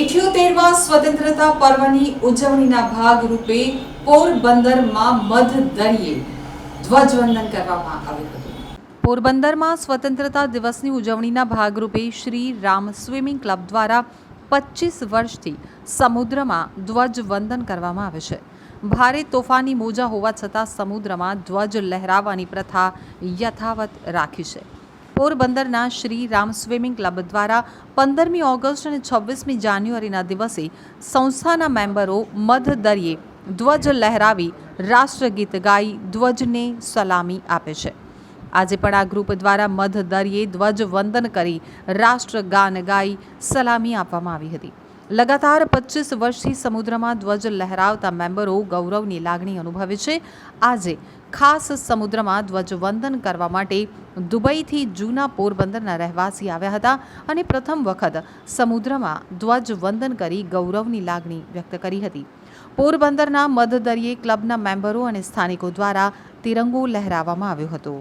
ઇઠ્યોતેરમા સ્વતંત્રતા પર્વની ઉજવણીના ભાગરૂપે પોરબંદરમાં મધ દરિયે ધ્વજવંદન કરવામાં આવ્યું હતું. પોરબંદરમાં સ્વતંત્રતા દિવસની ઉજવણીના ભાગરૂપે શ્રી રામ સ્વિમિંગ ક્લબ દ્વારા પચીસ વર્ષથી સમુદ્રમાં ધ્વજવંદન કરવામાં આવે છે. ભારે તોફાની મોજા હોવા છતાં સમુદ્રમાં ધ્વજ લહેરાવવાની પ્રથા યથાવત રાખી છે. પોરબંદરના શ્રી રામ સ્વિમિંગ ક્લબ દ્વારા પંદરમી ઓગસ્ટ અને છવ્વીસમી જાન્યુઆરીના દિવસે સંસ્થાના મેમ્બરો મધ દરિયે ધ્વજ લહેરાવી રાષ્ટ્રગીત ગાઈ ધ્વજને સલામી આપે છે. આજે પણ આ ગ્રુપ દ્વારા મધ દરિયે ધ્વજ વંદન કરી રાષ્ટ્રગાન ગાઈ સલામી આપવામાં આવી હતી. લગાતાર પચીસ વર્ષથી સમુદ્રમાં ધ્વજ લહેરાવતા મેમ્બરો ગૌરવની લાગણી અનુભવે છે. આજે ખાસ સમુદ્રમાં ધ્વજવંદન કરવા માટે દુબઈથી જૂના પોરબંદરના રહેવાસી આવ્યા હતા અને પ્રથમ વખત સમુદ્રમાં ધ્વજવંદન કરી ગૌરવની લાગણી વ્યક્ત કરી હતી. પોરબંદરના મધદરિયે ક્લબના મેમ્બરો અને સ્થાનિકો દ્વારા તિરંગો લહેરાવવામાં આવ્યો હતો.